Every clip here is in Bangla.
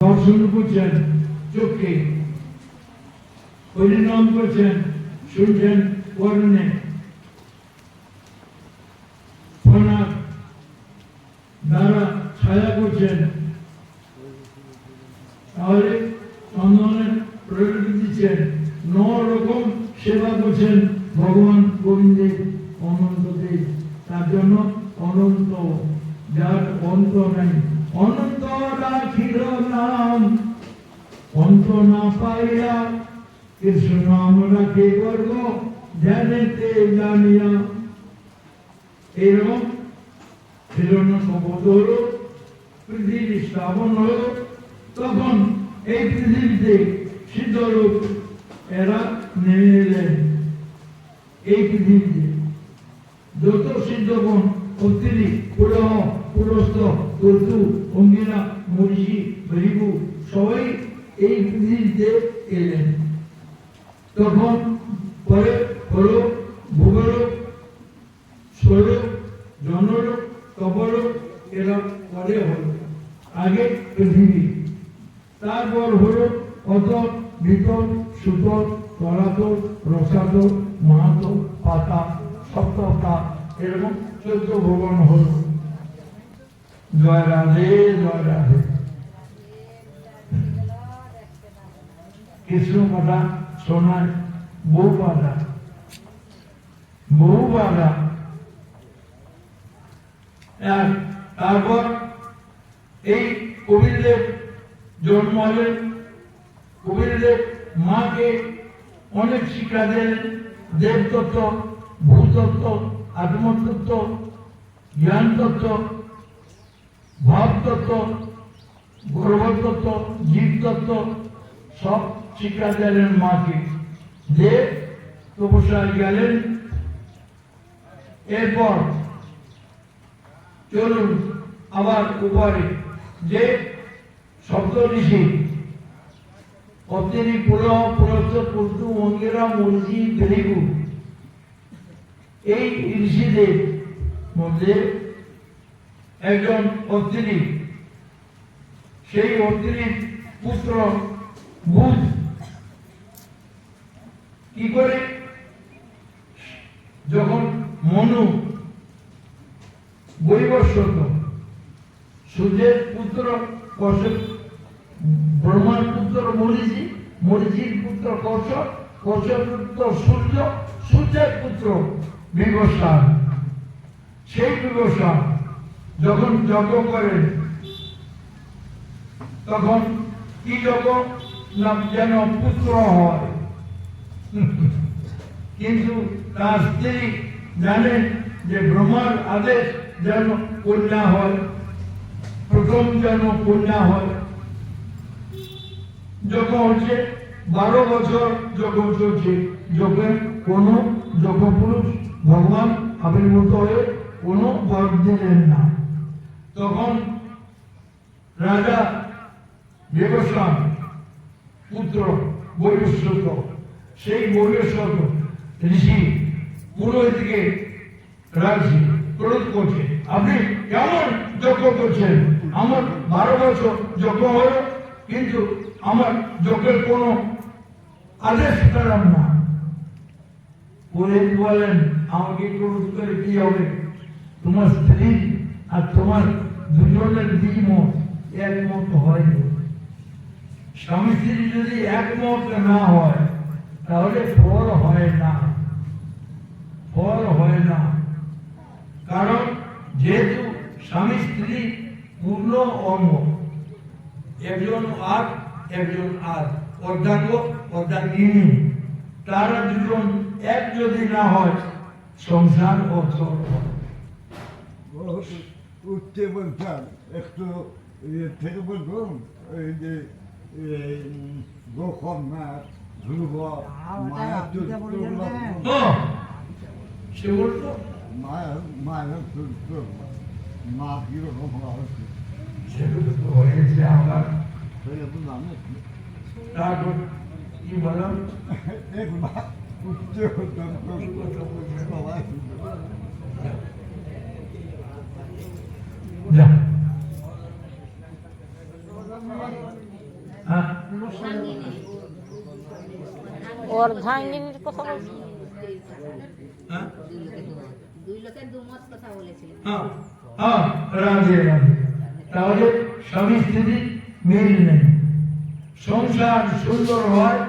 দর্শন করছেন চোখে। পরিণাম করছেন কর্ণে ফোনার দ্বারা ছায়া করছেন। তাহলে চন্দনের প্রয়োগ দিচ্ছেন। ন রকম সেবা করছেন ভগবান গোবিন্দের অনন্ত দেব। তার জন্য অনন্ত, যার অন্ত নাই। অনন্ত নাম অন্ত না পাইয়া, কৃষ্ণ আমরা কে করব? জানেতে জানিয়া। এরকম হিরণ্য কপত হলো পৃথিবী স্থাপন হলো, তখন এই পৃথিবীতে সিদ্ধলোক এরা নেমে এলেন। এই পৃথিবীতে যত সিদ্ধগণ অত্রি পুরহ পুরস্ত কর্তু অঙ্গিরা মরিষি ভরিবু সবাই এই পৃথিবীতে এলেন তখন পরে হলো ভূগোলক স্বরূপ জনলোক তপলোক এরা পরে হলো। আগে পৃথিবী। তারপর হলো অত ভিতর সুতর তলাতল, রসাতল, মাহাতল, পাতা, সপ্ততা, এরকম চোদ্দ ভবন হলো। জয় রাধে জয় রাধে। কৃষ্ণ কথা শোনায় বউ বাধা বহু বাধা আর তারপর এই কবিরদেব জন্ম হলেন। কবিরদেব মাকে অনেক শিক্ষা দিলেন। দেবতত্ত্ব ভূতত্ত্ব আত্মতত্ত্ব জ্ঞানতত্ত্ব ভাবতত্ত্ব গর্ভতত্ত্ব জীবতত্ত্ব সব শিক্ষা মাকে যে তপস্যায় গেলেন এরপর চলুন আবার উপরে যে সপ্ত ঋষি অতিরি পুলহ পুরস্ত পুস্তু অঙ্গিরা মঞ্জি ভেরিগু এই ঋষিদের মধ্যে একজন অত্রি সেই অত্রির পুত্র বুধ কি করে? যখন মনু বৈবস্বত সূর্যের পুত্র কশ্যপ ব্রহ্মার পুত্র মরিচি, মরিচির পুত্র কশ্যপ কশ্যপ পুত্র সূর্য, সূর্যের পুত্র বিবস্বান সেই বিবস্বান যখন যজ্ঞ করেন তখন কি যজ্ঞ? না যেন পুত্র হয়। কিন্তু তার স্ত্রী জানেন যে ব্রহ্মার আদেশ যেন কন্যা হয়, প্রথম যেন কন্যা হয়। যখন হচ্ছে বারো বছর যখন চলছে যখন কোনো যখন পুরুষ ভগবান আবির্ভূত হয়ে কোনো বর দিলেন না। তখন রাজা দেবস্বাম পুত্র বৈবস্বত সেই বৈবস্বত ঋষি পুরোহিতকে রাখছি ক্রোধ করছে। আপনি কেমন যজ্ঞ করছেন? আমার বারো বছর যজ্ঞ হলো, কিন্তু আমার যজ্ঞের কোনো আদেশ পেলাম না। পুরোহিত বলেন আমাকে ক্রোধ করে কি হবে। তোমার স্ত্রী আর তোমার দুজনের দ্বিমত একমত হয়নি। স্বামী স্ত্রী যদি একমত না হয় তাহলে ফল হয় না। ফল হয় না। কারণ যেহেতু স্বামী স্ত্রী পূর্ণ অঙ্গ, একজন আর একজন আর, অর্ধাঙ্গ, অর্ধাঙ্গিনী, তারা দুজন এক যদি না হয়, সংসার অচল উঠতে বলতাম একটু থেকে বলতাম এই যে ধ্রুব মায়া চরিত্র ও, সে বলতো মায়া মায়া চরিত্র মা কীরকম হয় সেগুলো তো হয়েছে আমার সেরকম আমি তারপর কি বললাম একবার উঠতে হতাম সবাই যা হ্যাঁ অর্ধাঙ্গিনীর কথা বলছি হ্যাঁ? দুই লোকের দুমত কথা বলেছিলেন হ্যাঁ হ্যাঁ তাহলে স্বামী স্ত্রী মিল নেই। সংসার সুন্দর হয়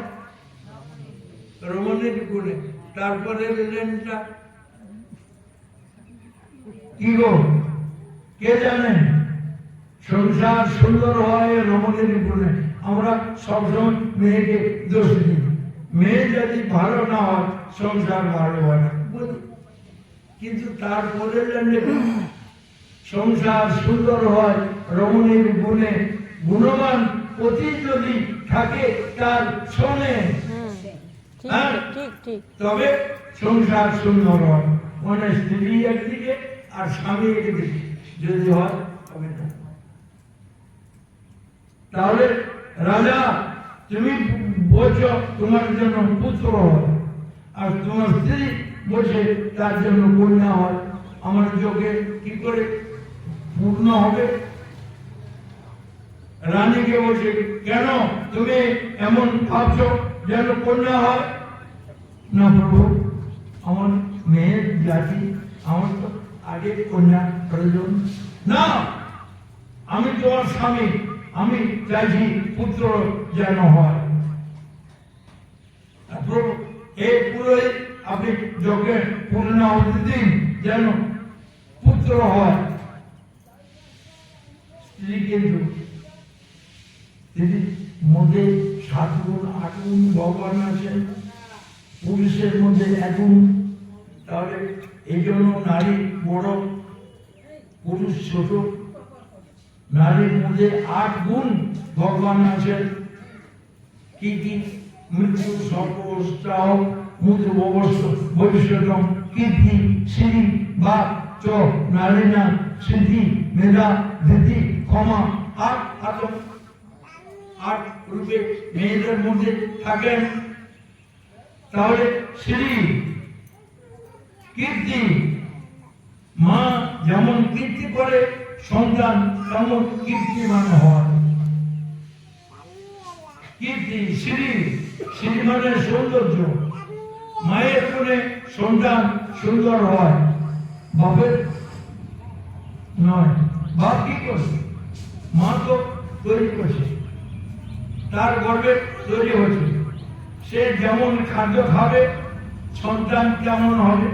রমণীর গুণে। তারপরে লেনটা কি গো? কে জানে? সংসার সুন্দর হয় রমণীর গুণে। আমরা সবসময় মেয়েকে দোষ দিই। মেয়ে যদি ভালো না হয় সংসার ভালো হয় না? কিন্তু তারপরে সংসার সুন্দর হয় রমণীর গুণে গুণবান অতি যদি থাকে তার শোনে হ্যাঁ। ঠিক ঠিক তবে সংসার সুন্দর হয়। মানে স্ত্রী একদিকে আর স্বামী একদিকে। যদি হয় তবে তাহলে রাজা তুমি বলছো তোমার জন্য পুত্র হয়। আর তোমার স্ত্রী বলছে তার জন্য কন্যা হয়। আমার যোগে কি করে পূর্ণ হবে? রানীকে বলছে, কেন তুমি এমন ভাবছ যেন কন্যা হয়? না প্রভু, আমার মেয়ের জাতি, আমার তো আগে কন্যা প্রয়োজন। না, আমি তোমার স্বামী। আমি চাইছি পুত্র যেন হয়। এই পুরোহিত আপনি যজ্ঞে পূর্ণ দিন যেন পুত্র হয়। স্ত্রী কিন্তু মধ্যে সাত গুণ আট গুণ ভগবান আছেন। পুরুষের মধ্যে এক গুণ তাহলে এই জন্য নারী বড়, পুরুষ ছোট। নারীর মধ্যে আট গুণ ভগবান আছেন কি কি? মৃত্যু মুদ্র অবস্থ কীর্তি বা চ নারীনা সিদ্ধি মেধা, ধৃতি, ক্ষমা আর আতঙ্ক। আট রূপে মেয়েদের মধ্যে থাকেন। তাহলে শ্রী কীর্তি, মা যেমন কীর্তি করে সন্তান তেমন কীর্তিমান হয়। কীর্তি শ্রী শ্রী সৌন্দর্য। মায়ের কোণে সন্তান সুন্দর হয়। বাপের নয়, বাপ কি করছে? মা তো তৈরি করছে। তার গর্বে তৈরি হচ্ছে। সে যেমন খাদ্য খাবে, সন্তান কেমন হবে।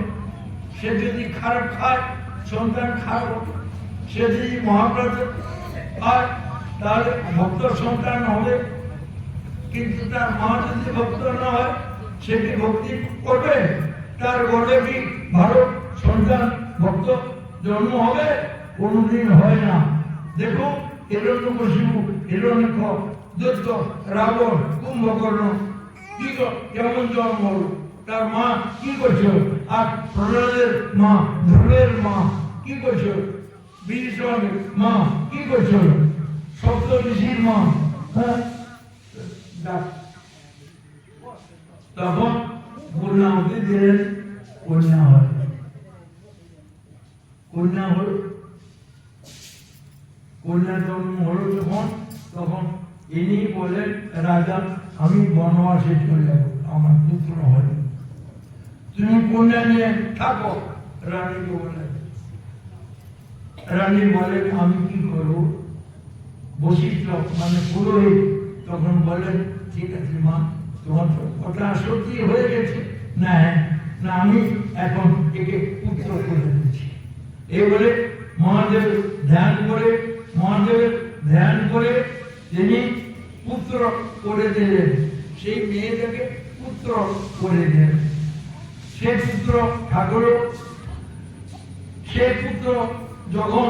সে যদি খারাপ খায়, সন্তান খারাপ হবে। সে যদি খায় তাহলে ভক্ত সন্তান হবে, কিন্তু তার মা যদি ভক্ত না হয়, সে কি ভক্তি করবে? তার গর্বে কি ভালো সন্তান ভক্ত জন্ম হবে? কোনোদিন হয় না। দেখো হিরণ্য কশিপু হিরণ্য দৈত্য, রাবণ, কুম্ভকর্ণ কি কেমন জন্ম হলো? তার মা কি করছ? আর প্রহ্লাদের মা ধ্রুবের মা কি করছ? বীরসঙ্গের মা, কি করছ সপ্ত ঋষির মা হ্যাঁ। তখন পূর্ণাহুতি দিলেন কন্যা হয় কন্যা হল। কন্যা জন্ম হলো যখন, তখন ইনি বলেন রাজা, আমি বনবাসে চলে যাব, আমার পুত্র হয় তুমি কন্যা নিয়ে থাকো, রানীকে বলেন রানী বলেন আমি কি করব? বশিষ্ঠ মানে পুরোহিত তখন বলেন ঠিক আছে মা, তোমার কথা সত্যি হয়ে গেছে। না না, আমি এখন একে পুত্র করে দিচ্ছি। এই বলে মহাদেব ধ্যান করে মহাদেবের ধ্যান করে তিনি পুত্র করে দিলেন। সেই মেয়েটাকে পুত্র করে দিলেন। সে পুত্র ঠাকুর, সে পুত্র যখন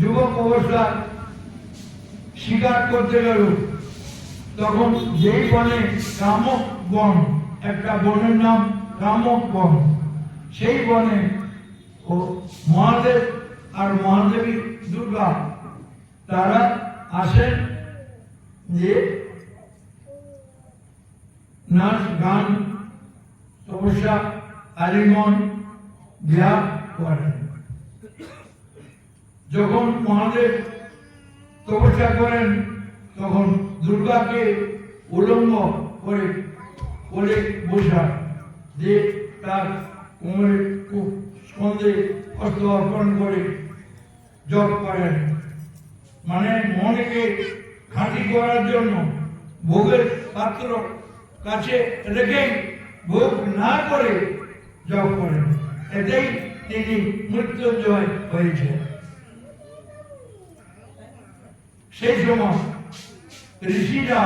যুবক অবস্থায় শিকার করতে গেল, তখন যেই বনে রামক বন, একটা বনের নাম রামক বন, সেই বনে ও মহাদেব আর মহাদেবী দুর্গা, তারা আসেন যে নাচ, গান, তপস্যা আলিমন বিয়া করেন। যখন মহাদেব তপস্যা করেন, তখন দুর্গাকে উলঙ্গ করে কোলে বসা যে তার কোমরে স্কন্ধে অস্ত্র অর্পণ করে জপ করেন। মানে মনকে খাঁটি করার জন্য ভোগের পাত্র কাছে রেখে ভোগ না করে জপ করেন। এতেই তিনি মৃত্যুঞ্জয় হয়েছে সেই সময় ঋষিরা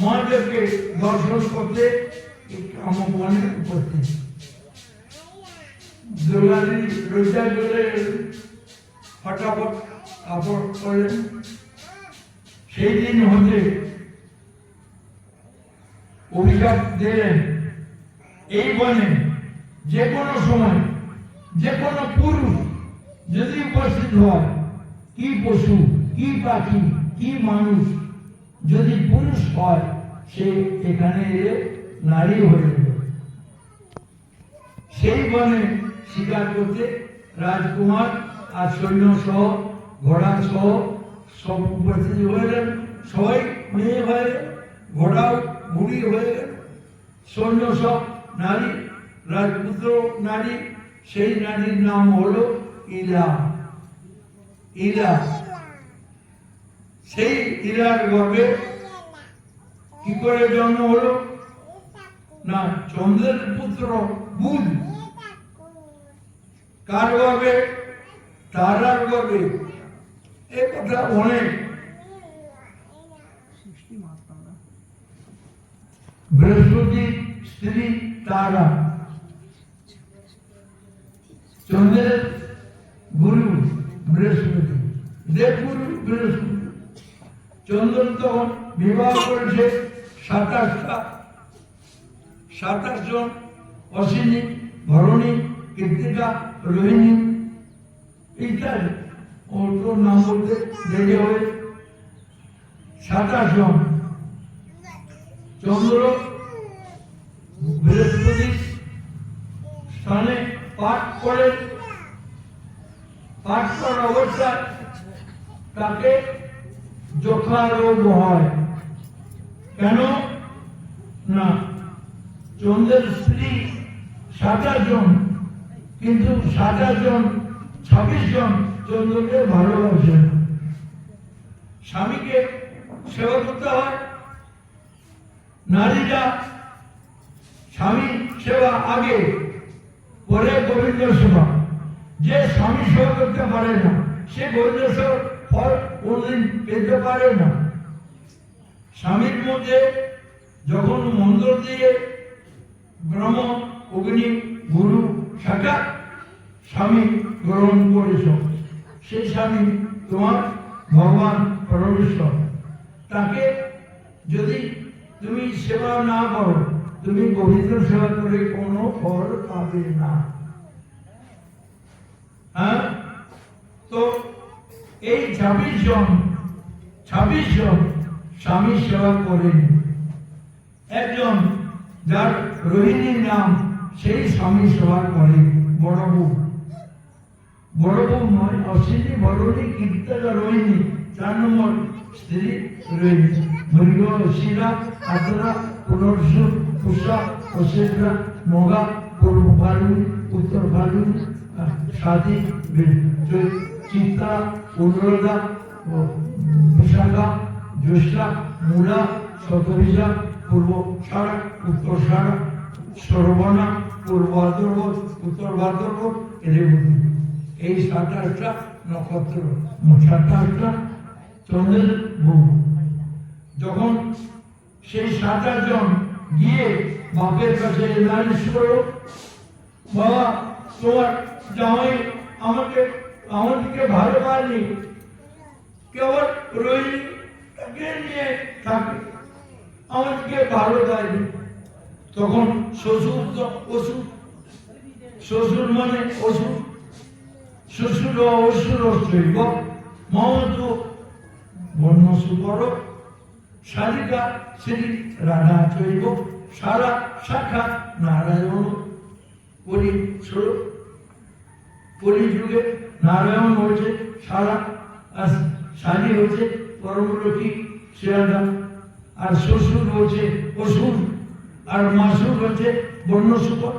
মহাদেবকে দর্শন করতে উপস্থিত। রোজা করে ফটাফট কাপড় সেই দিন হতে অভিশাপ দিলেন। এই বনে যে কোনো সময়, যে কোনো পুরুষ যদি উপস্থিত হয়, কি পশু, কি পাখি কি মানুষ যদি পুরুষ হয় সে এখানে এলে নারী হয়ে যাবে। সেই বনে শিকার করতে রাজকুমার আর সৈন্য সহ ঘোড়া সহ সব উপস্থিত হয়ে গেলেন সবাই মেয়ে হয়ে গেল, ঘোড়াও বুড়ি হয়ে গেল। সৈন্য সব নারী রাজপুত্র নারী সেই নারীর নাম হলো ইলা। ইলা। সেই ইলার গর্ভে কি করে জন্ম হলো? না, চন্দ্রের পুত্র বুধ। কার গর্বে? তারার গর্বে। এ কথা অনেক বৃহস্পতির স্ত্রী, তারা। চন্দ্রের গুরু বৃহস্পতি। দেবগুরু বৃহস্পতি। চন্দ্র তখন বিবাহ করেছে সাতাশটা। সাতাশ জন অশ্বিনী, ভরণী কৃতিকা রোহিণী। ইত্যাদি ওর নাম বলতে দেরি হবে। সাতাশ জন চন্দ্র বৃহস্পতি স্থানে পাঠ করে পাঠ করার অবস্থায় তাকে যক্ষা রোগ হয়। কেন? না, চন্দ্রের স্ত্রী সাতাশ জন, কিন্তু সাতাশ জন ছাব্বিশ জন চন্দ্রকে ভালোবাসে না। স্বামীকে সেবা করতে হয়। নারীরা স্বামী সেবা আগে, পরে গোবিন্দ সেবা। যে স্বামী সেবা করতে পারে না, সে গোবিন্দ সেবা ফল কোনদিন পেতে পারে না। স্বামীর মধ্যে যখন মন্ত্র দিয়ে ব্রহ্ম, অগ্নি, গুরু শাখা স্বামী গ্রহণ করেছ, সেই স্বামী তোমার ভগবান পরমেশ্বর। তাকে যদি তুমি সেবা না করো, তুমি গোবিন্দ সেবা করে কোনো ফল পাবে না। হ্যাঁ? তো এই ছাব্বিশ জন ছাব্বিশ জন স্বামী সেবা করেন। একজন যার রোহিণীর নাম সেই স্বামী সেবা করে বড় বউ বড় বউ নয়, অশ্বিনী বড়নী কীর্তকা রোহিণী, চার নম্বর স্ত্রী রোহিণী। মৃগ শিরা আদ্রা, পুনর্সু পুষা অশেষরা মগা, পূর্ব ফাল্গুন উত্তর ফাল্গুন স্বাধীন, চিত্রা উন্নদা ও, বিশাখা জ্যৈষ্ঠা মূলা শতবিজা পূর্ব সারা উত্তর সারা সর্বনা, পূর্ব ভাদ্রব উত্তর ভাদ্রব রেবতী এই সাত আটটা নক্ষত্র। সাত আটটা চন্দ্রের মুখ। যখন সেই সাত আটজন গিয়ে বাপের কাছে নালিশ করো বাবা, তোমার জামাই আমাকে আমাদেরকে ভালো পায়নি কেবল রোহিণীকে নিয়ে থাকে। আমাদেরকে ভালো দেয়নি তখন শ্বশুর অসুর শ্বশুর মানে অসুর শ্বশুর অসুর শৈব মমত বর্ণ সুকর শালিকা শ্রী রাধা চৈব। সারা শাখা নারায়ণ। কলি ষোলো কলি যুগে নারায়ণ হয়েছে, সারা শালী হয়েছে পরমলক্ষ্মী শিয়ালদা আর শ্বশুর হয়েছে অসুর আর মাসুর হচ্ছে বন্য শুকর